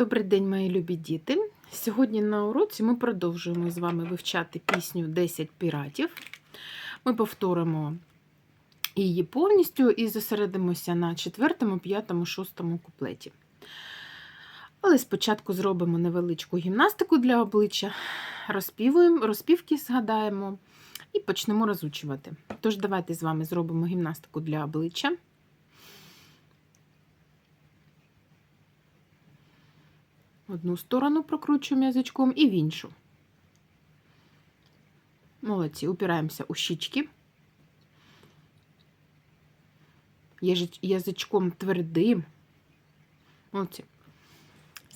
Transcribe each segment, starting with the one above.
Добрий день, мої любі діти. Сьогодні на уроці ми продовжуємо з вами вивчати пісню 10 піратів. Ми повторимо її повністю і зосередимося на четвертому, п'ятому, шостому куплеті. Але спочатку зробимо невеличку гімнастику для обличчя, розпівуємо, розпівки згадаємо і почнемо розучувати. Тож, давайте з вами зробимо гімнастику для обличчя. Одну сторону прокручуємо язичком і в іншу. Молодці, упираємося у щічки. Язичком твердим. Молодці.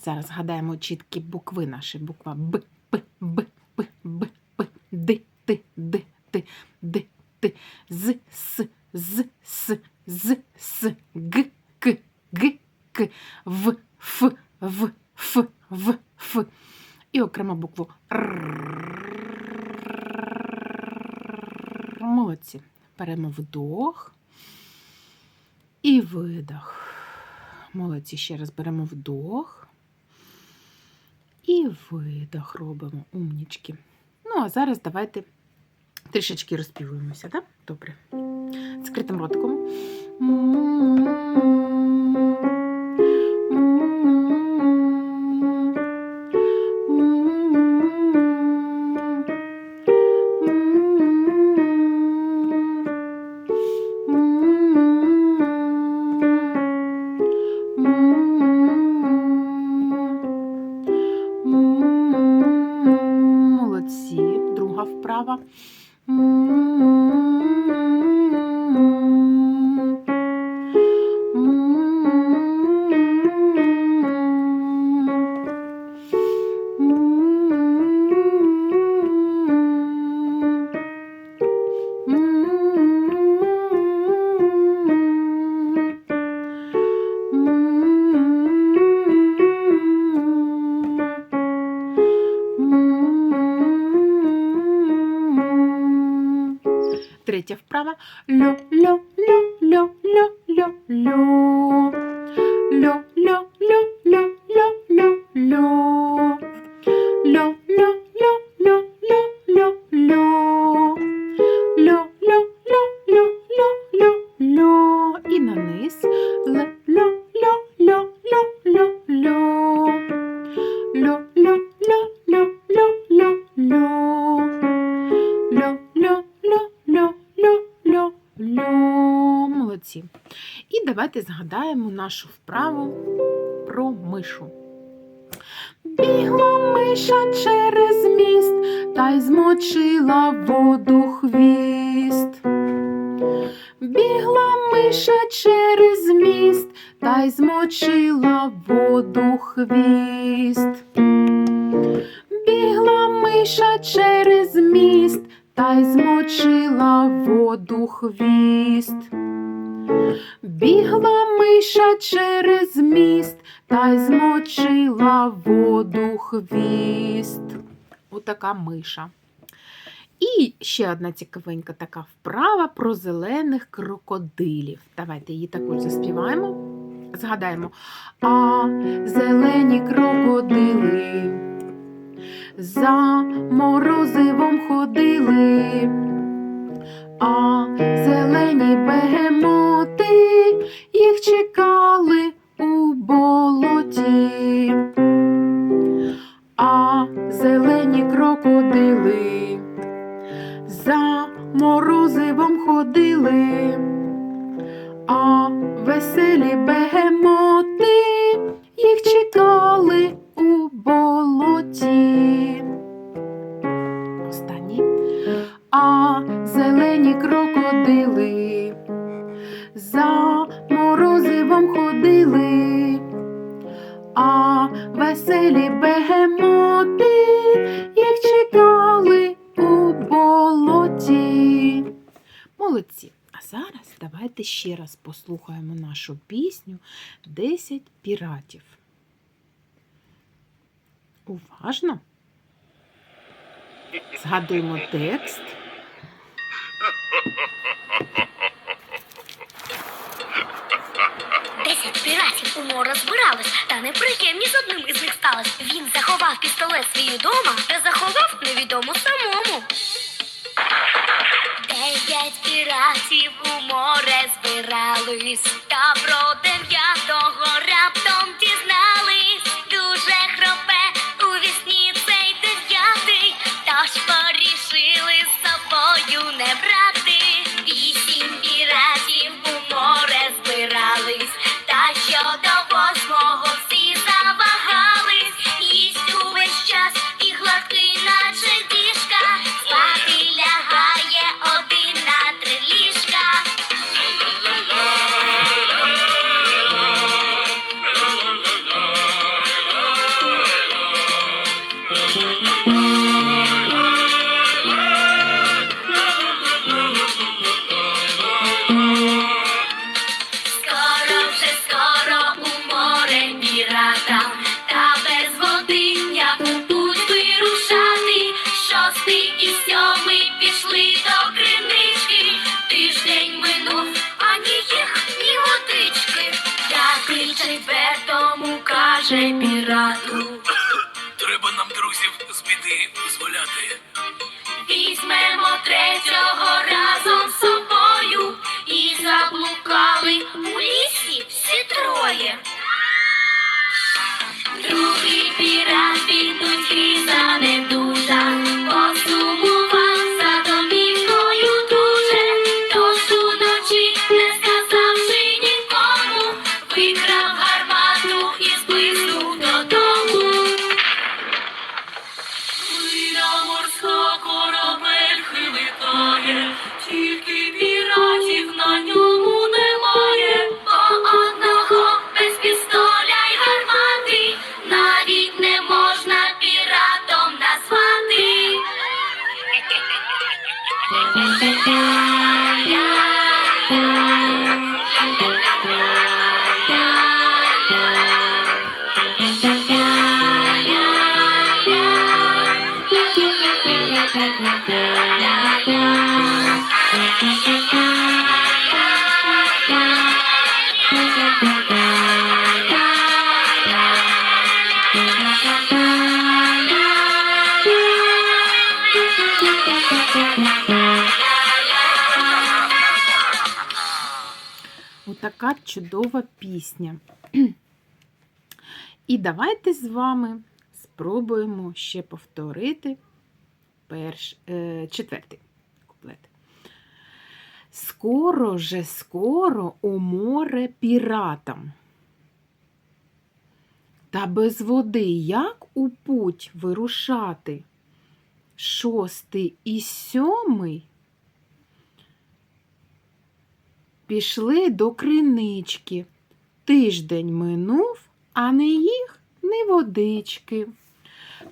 Зараз згадаємо чіткі букви наші. Буква Б, П, Б, П, Б, П, Д, Т, Д, Т, Д, Т, З, С, З, С, З, С, Г, К, Г, К, В, Ф, В, Ф, В, Ф. І окремо букву Р. Молодці. Беремо вдох і видох. Молодці. Ще раз беремо вдох і видох робимо. Умнічки. Ну, а зараз давайте трішечки розпівуємося, так? Добре. Скритим ротиком. Друга Третя вправа. Льо, льо, давайте згадаємо нашу вправу про мишу. Бігла миша через міст та й змочила воду хвіст. Бігла миша через міст та й змочила воду хвіст. Бігла миша через міст та й змочила воду хвіст. Бігла миша через міст та й змочила воду хвіст. Отака миша. І ще одна цікавенька така вправа про зелених крокодилів. Давайте її також заспіваємо. Згадаємо. А зелені крокодили за морозивом ходили, а зелені бегемоти їх чекали у болоті, а зелені крокодили за морозивом ходили, а веселі бегемоти Молодці. А зараз давайте ще раз послухаємо нашу пісню «10 піратів. Уважно. Згадуємо текст. Десять піратів у море збиралось, та неприємні з одним із них сталось. Він заховав пістолет свій удома, та заховав невідомо самому. Збирались, Другий пірат від нудьги занедужа, Отака чудова пісня. І давайте з вами спробуємо ще повторити перш, е, четвертий куплет. Скоро же скоро у море піратам. Та без води як у путь вирушати? Шостий і сьомий пішли до кринички. Тиждень минув, а не їх, ні водички.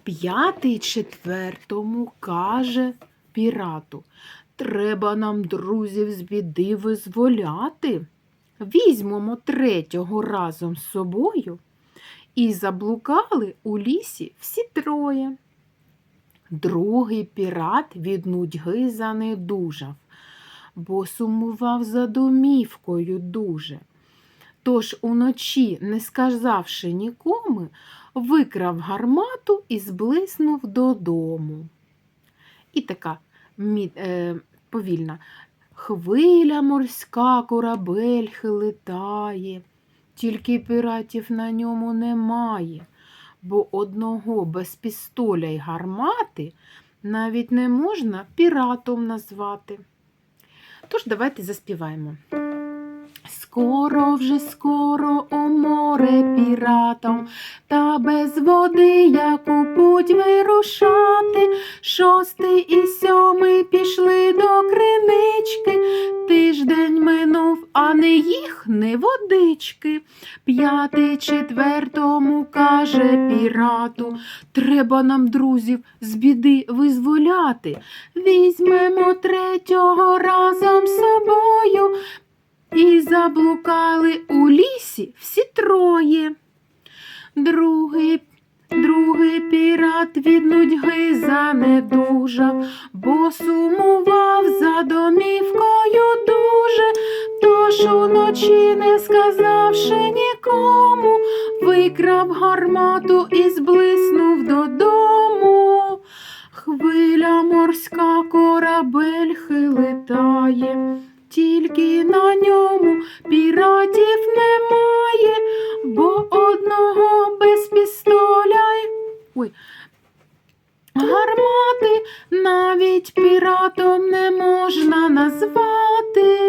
П'ятий четвертому каже пірату. Треба нам друзів з біди визволяти. Візьмемо третього разом з собою. І заблукали у лісі всі троє. Другий пірат від нудьги занедужав, бо сумував за домівкою дуже. Тож уночі, не сказавши нікому, викрав гармату і зблиснув додому. І така мі- е, повільна. Хвиля морська корабель хилитає, тільки піратів на ньому немає, бо одного без пістоля й гармати навіть не можна піратом назвати. Тож давайте заспіваємо. Скоро вже скоро у море піратам, та без води як у путь вирушати. Шостий і сьомий пішли до кринички. А не їх, не водички. П'ятий четвертому каже пірату, треба нам друзів з біди визволяти. Візьмемо третього разом з собою. І заблукали у лісі всі троє. Другий, другий пірат від нудьги занедужав, бо сумував за домівкою дуже. Тож уночі, не сказавши нікому, викрав гармату і зблиснув додому. Хвиля морська корабель хилитає, тільки на ньому піратів немає, Ой. Гармати навіть піратом не можна назвати.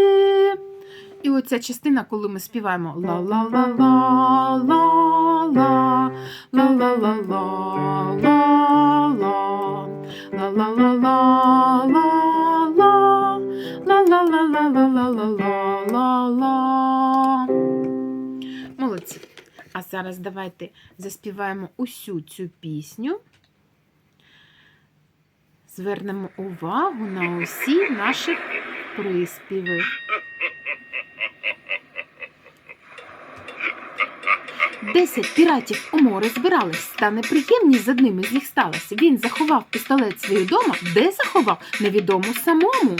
І оця частина, коли ми співаємо ла-ла-ла-ла-ла-ла, ла-ла-ла-ла-ла-ла, ла-ла-ла-ла-ла-ла, ла-ла-ла-ла-ла-ла-ла-ла. А зараз давайте заспіваємо усю цю пісню. Звернемо увагу на усі наші приспіви. Десять піратів у море збирались, та неприємність з одним із них сталася. Він заховав пістолет свій дома, де заховав, невідомо самому.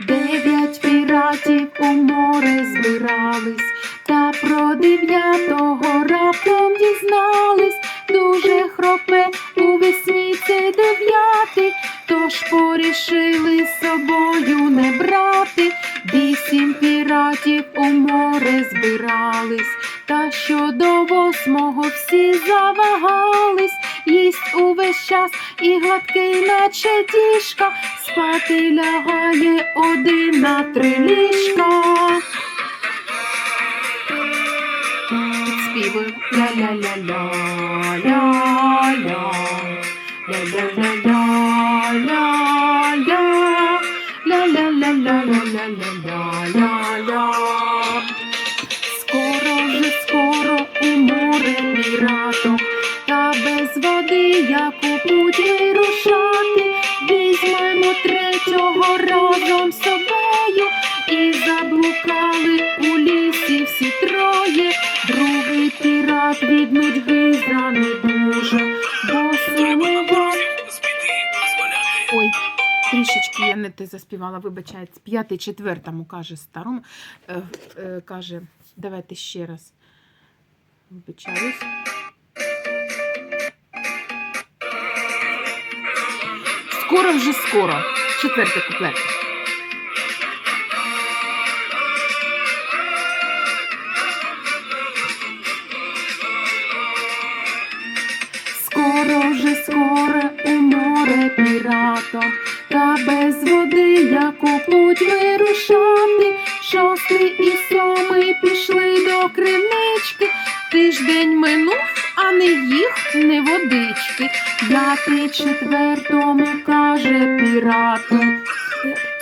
Дев'ять піратів у море збирались, та про дев'ятого раптом дізнались. Дуже хропе у весні цей дев'ятий, тож порішили з собою не брати. Вісім піратів у море збирались, та щодо восьмого всі завагались, їсть увесь час і гладкий, наче діжка, спати лягає один на три ліжка. Ля-ля, ля-ля-ля-ля-ля-ля. Скоро вже скоро у море піратом, та без води як у путь вирушати. Візьмемо третього разом з собою і заблукали пірат від нудьги занедужав, бо визволяти. Ой, трішечки я не те заспівала, вибачається. П'ятий, четвертому каже старому. Е, е, каже, давайте ще раз. Вибачаюсь. Скоро вже скоро. Четвертий куплет. Води як у путь вирушати. Шостий і сьомий пішли до кривнички. Тиждень минув, а не їх, не водички. П'ятий четвертому каже піратом.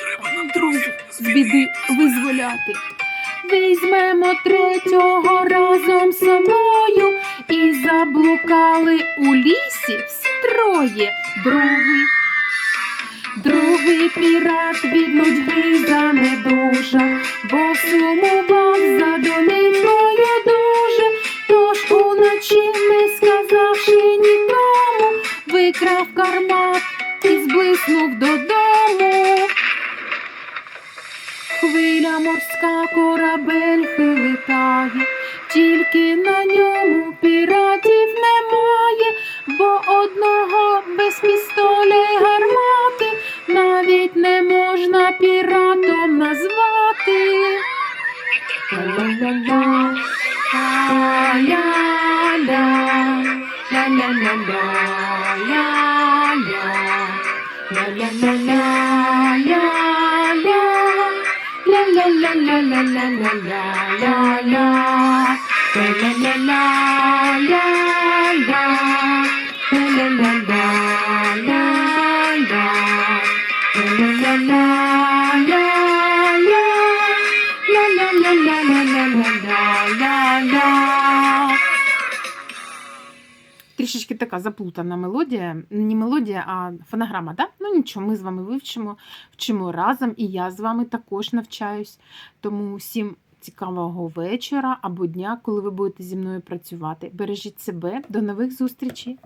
Треба нам Друзі, друзів з біди визволяти. Візьмемо третього разом з собою і заблукали у лісі всі троє. Другий, другий пірат від нудьги занедужав, бо сумував за домівкою дуже. Тож уночі, не сказавши нікому, викрав кармат і зблиснув додому. Хвиля морська корабель хилитає, тільки на ньому піратів немає, бо одного без пістоля не можна піратом назвати. Ла-ла-ла-ла, ля-ля-ля, ля-ля-ля-ля, ля-ля, ля-ля-ля-ля, така заплутана мелодія, не мелодія, а фонограма, да? Ну нічого, ми з вами вивчимо, вчимо разом, і я з вами також навчаюсь. Тому всім цікавого вечора або дня, коли ви будете зі мною працювати. Бережіть себе, до нових зустрічей!